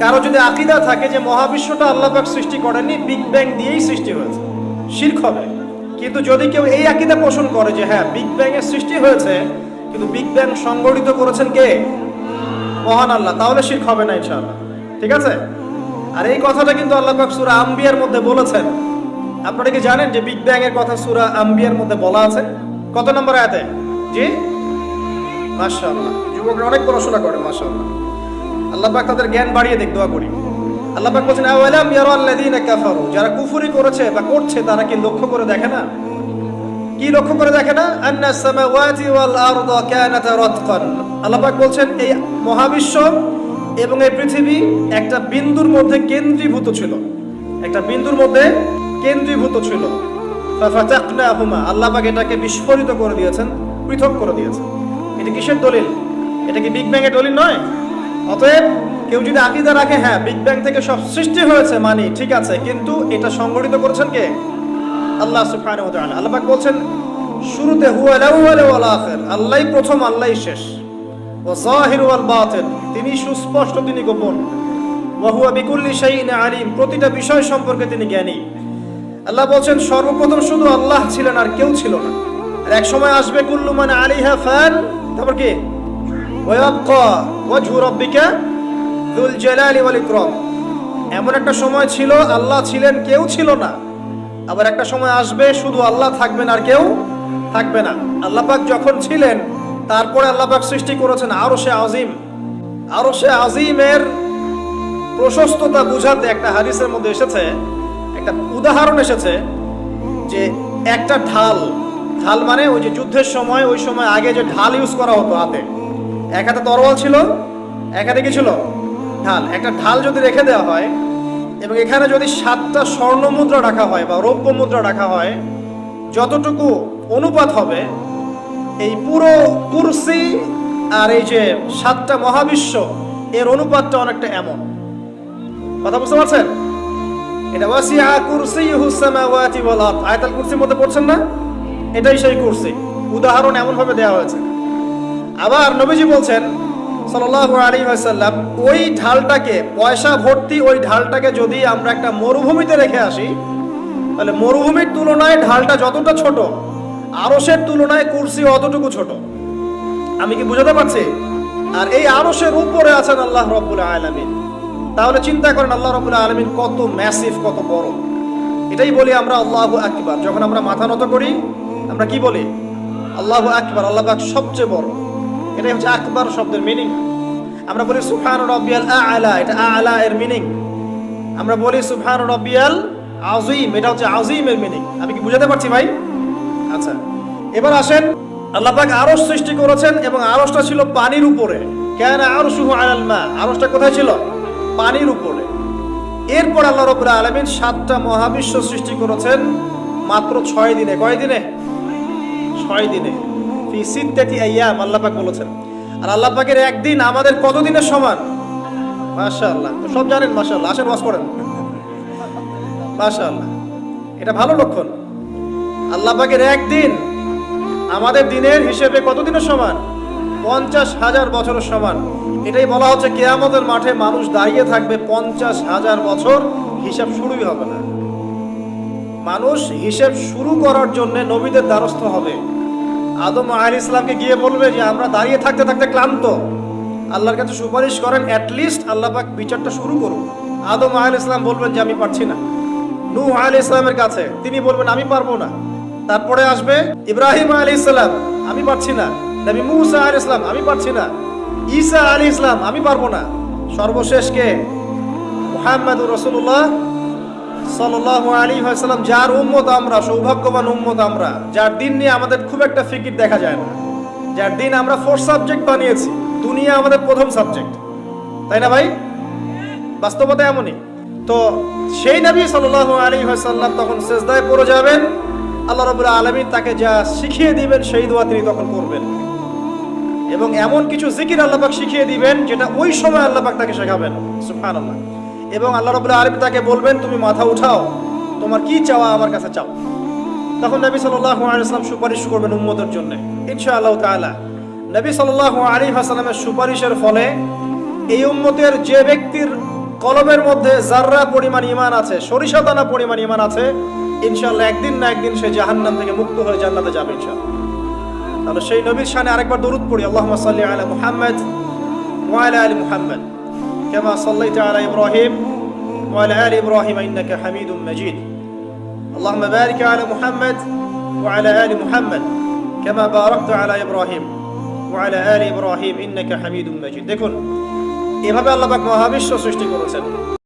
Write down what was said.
কারও যদি আকিদা থাকে যে মহাবিশ্বটা আল্লাহ পাক সৃষ্টি করেনি বিগ ব্যাং দিয়েই সৃষ্টি হয়েছে। শির্ক হবে। কিন্তু যদি কেউ এই আকিদা পোষণ করে যে হ্যাঁ বিগ ব্যাং এর সৃষ্টি হয়েছে, কিন্তু বিগ ব্যাং সংগঠিত করেছেন কে? মহান আল্লাহ। তাহলে শির্ক হবে না ইনশাআল্লাহ। ঠিক আছে? আর এই কথাটা কিন্তু আল্লাহ পাক সূরা আম্বিয়ার মধ্যে বলেছেন। আপনারা কি জানেন যে বিগ ব্যাং এর কথা সুরা আম্বিয়ার মধ্যে বলা আছে? কত নম্বর আয়াতে? জি? মাশাআল্লাহ। যুবকরা অনেক পড়াশোনা করে, মাশাআল্লাহ। আল্লাহ পাক তাদের জ্ঞান বাড়িয়ে দেখ দোয়া করি। আল্লাহ পাক বলছেন, আওয়ালাম ইয়ারাল্লাযীনা কাফারু? যারা কুফরি করেছে বা করছে, তারা কি লক্ষ্য করে দেখে না? কি লক্ষ্য করে দেখে না? আন্না সামাওয়াতি ওয়াল আরদা রাতকান। বলছেন, এই মহাবিশ্ব এবং এই পৃথিবী একটা বিন্দুর মধ্যে কেন্দ্রীভূত ছিল। একটা বিন্দুর মধ্যে কেন্দ্রীভূত ছিল। ফাফাতাকনাহুমা। আল্লাহ এটাকে বিস্ফোরিত করে দিয়েছেন, পৃথক করে দিয়েছেন। এটা কিসের দলিল? এটা কি বিগ ব্যাং এর দলিল নয়? অতএব কেউ যদি আকিদা রাখে হ্যাঁ বিগ ব্যাং থেকে সব সৃষ্টি হয়েছে মানি, ঠিক আছে, কিন্তু এটা সংগঠিত করেছেন কে? আল্লাহ তাআলা। আল্লাহ বলছেন, শুরুতে আল্লাহই প্রথম আল্লাহ শেষ। ওয়াল বাতিন, তিনি সুস্পষ্ট, তিনি গোপন। ওয়া হুয়া বিকুল্লি শাইইন আলিম, প্রতিটা বিষয় সম্পর্কে তিনি জ্ঞানী। আল্লাহ বলছেন, সর্বপ্রথম শুধু আল্লাহ ছিলেন আর কেউ ছিল না। আর এক সময় আসবে কুল্লু মান আলিহা ফান, তারপর কি? ওয়াবকা ওয়াজহু রাব্বিকা যুল জালালি ওয়াল ইকরাম এমন একটা সময় ছিল, আল্লাহ ছিলেন, কেউ ছিল না। আবার একটা সময় আসবে, শুধু আল্লাহ থাকবেন আর কেউ থাকবে না। আল্লাহ পাক যখন ছিলেন, তারপরে আল্লাহ পাক সৃষ্টি করেছেন আরও সে আজিম। আরও সে আজিমের প্রশস্ততা বুঝাতে একটা হাদিসের মধ্যে এসেছে, একটা উদাহরণ এসেছে যে একটা ঢাল। ঢাল মানে ওই যে যুদ্ধের সময়, ওই সময় আগে যে ঢাল ইউজ করা হতো হাতে। এক হাতে তরোয়াল ছিল, এক হাতে কি ছিল? ঢাল। একটা ঢাল যদি রেখে দেওয়া হয়, এবং এখানে যদি সাতটা স্বর্ণ মুদ্রা রাখা হয় বা রৌপ্য মুদ্রা রাখা হয়, যতটুকু অনুপাত হবে, এই পুরো কুরসি আর এই যে সাতটা মহাবিশ্ব, এর অনুপাতটা অনেকটা এমন। কথা বুঝতে পারছেন? এটা ওয়াসিআ কুরসি সামাওয়াতি ওয়াল আয়াতুল কুরসির মধ্যে পড়ছেন না? এটাই সেই কুরসি। উদাহরণ এমন ভাবে দেওয়া হয়েছে। আবার নবীজি বলছেন আলাইহি ওয়াসাল্লাম, ওই ঢালটাকে, পয়সা ভর্তি ওই ঢালটাকে যদি আমরা একটা মরুভূমিতে রেখে আসি, তাহলে মরুভূমির তুলনায় ঢালটা যতটা ছোট, আরশের তুলনায় কুরসি অতটুকু ছোট। আমি কি বুঝাতে পারছি? আর এই আরশের উপরে আছেন আল্লাহ রব্বুল আলামিন। তাহলে চিন্তা করেন আল্লাহ রব্বুল আলামিন কত ম্যাসিভ কত বড়। এটাই বলি আমরা আল্লাহ আকবার। যখন আমরা মাথা নত করি, আমরা কি বলি? আল্লাহ আকবার, আল্লাহ সবচেয়ে বড়। এটাই হচ্ছে আকবার শব্দের মিনিং আমরা বলি সুবহান রব্বিয়াল আলা, এটা আলা এর মিনিং আমরা বলি সুবহান রব্বিয়াল আজিম এটা হচ্ছে আজিমের মিনিং আমি কি বুঝাতে পারছি ভাই? আচ্ছা এবার আসেন, আল্লাহ পাক আরশ সৃষ্টি করেছেন এবং আরশটা ছিল পানির উপরে। কেন আরশুহু আলাল মা, আরশটা কোথায় ছিল? পানির উপরে। এরপর আল্লাহ রবুল আলমিন সাতটা মহাবিশ্ব সৃষ্টি করেছেন মাত্র ছয় দিনে। কয় দিনে? ছয় দিনে। ফি সিদ্দাতি আইয়াম আল্লাহ পাক বলেছেন। আর আল্লাহ পাকের একদিন আমাদের কত দিনের সমান? মাশাআল্লাহ। তো সব জানেন মাশাআল্লাহ। আসেন ওয়াজ করেন মাশাআল্লাহ। এটা ভালো লক্ষণ। আল্লাহ পাকের একদিন আমাদের দিনের হিসেবে কত দিনের সমান? পঞ্চাশ হাজার বছরের সমান। এটাই বলা হচ্ছে কেয়ামতের মাঠে মানুষ দাঁড়িয়ে থাকবে পঞ্চাশ হাজার বছর হিসাব শুরুই হবে না। মানুষ হিসেব শুরু করার জন্য নবীদের দ্বারস্থ হবে। আদম আল ইসলামকে গিয়ে বলবে যে, আমরা দাঁড়িয়ে থাকতে থাকতে ক্লান্ত। আল্লাহর কাছে সুপারিশ করেন অ্যাটলিস্ট আল্লাহ পাক বিচারটা শুরু করুন। আদম আল ইসলাম বলবেন যে, আমি পারছি না। নু আল ইসলামের কাছে তিনি বলবেন, আমি পারব না। তারপরে আসবে, ইব্রাহিম আলী ইসলাম আমি পারছি না। মুসা আল ইসলাম আমি পারছি না। ঈসা আলী ইসলাম আমি পারব না। সর্বশেষ কে? রসুল্লাহ সাল্লাল্লাহু আলী যার উম্মত আমরা, সৌভাগ্যবান উম্মত আমরা, যার দিন নিয়ে আমাদের খুব একটা ফিকির দেখা যায় না। যার দিন আমরা ফোর্থ সাবজেক্ট বানিয়েছি, দুনিয়া আমাদের প্রথম সাবজেক্ট তাই না ভাই? বাস্তবতা এমনই। তো সেই নবী সাল্লাল্লাহু আলাইহি ওয়াসাল্লাম তখন সেজদায় পড়ে যাবেন। আল্লাহ রাব্বুল আলামিন তাকে যা শিখিয়ে দিবেন, সেই দোয়া তিনি তখন করবেন। এবং এমন কিছু জিকির আল্লাহ পাক শিখিয়ে দিবেন, যেটা ওই সময় আল্লাহ পাক তাকে শেখাবেন। সুবহানাল্লাহ। এবং আল্লাহ রাব্বুল আলামিন তাকে বলবেন, তুমি মাথা উঠাও, তোমার কি চাওয়া আমার কাছে চাও। তখন নবী সাল্লাল্লাহু আলাইহি সুপারিশ করবেন উম্মতের জন্য। ইনশাআল্লাহ তাআলা, নবী সাল্লাহ আলাইহি ওয়াসাল্লামের সুপারিশের ফলে এই উম্মতের যে ব্যক্তির কলমের মধ্যে জাররা পরিমাণ ইমান আছে, সরিষা দানা পরিমাণ ইমান আছে, ইনশাআল্লাহ একদিন না একদিন সে জাহান্নাম থেকে মুক্ত হয়ে জান্নাতে যাবে ইনশাআল্লাহ। তাহলে সেই নবীর শানে আরেকবার দরুদ পড়ি, আল্লাহুম্মা সাল্লি আলা মুহাম্মদ ওয়া আলা আলি মুহাম্মদ। কামা সাল্লাইতা আলা ইব্রাহিম ওয়া আলা আলি ইব্রাহিম ইন্নাকা হামিদুম মাজিদ اللهم بارك على محمد وعلى آل محمد كما باركت على إبراهيم وعلى آل إبراهيم إنك حميد مجيد দেখুন এভাবে আল্লাহ পাক মহাবিশ্ব সৃষ্টি করেছেন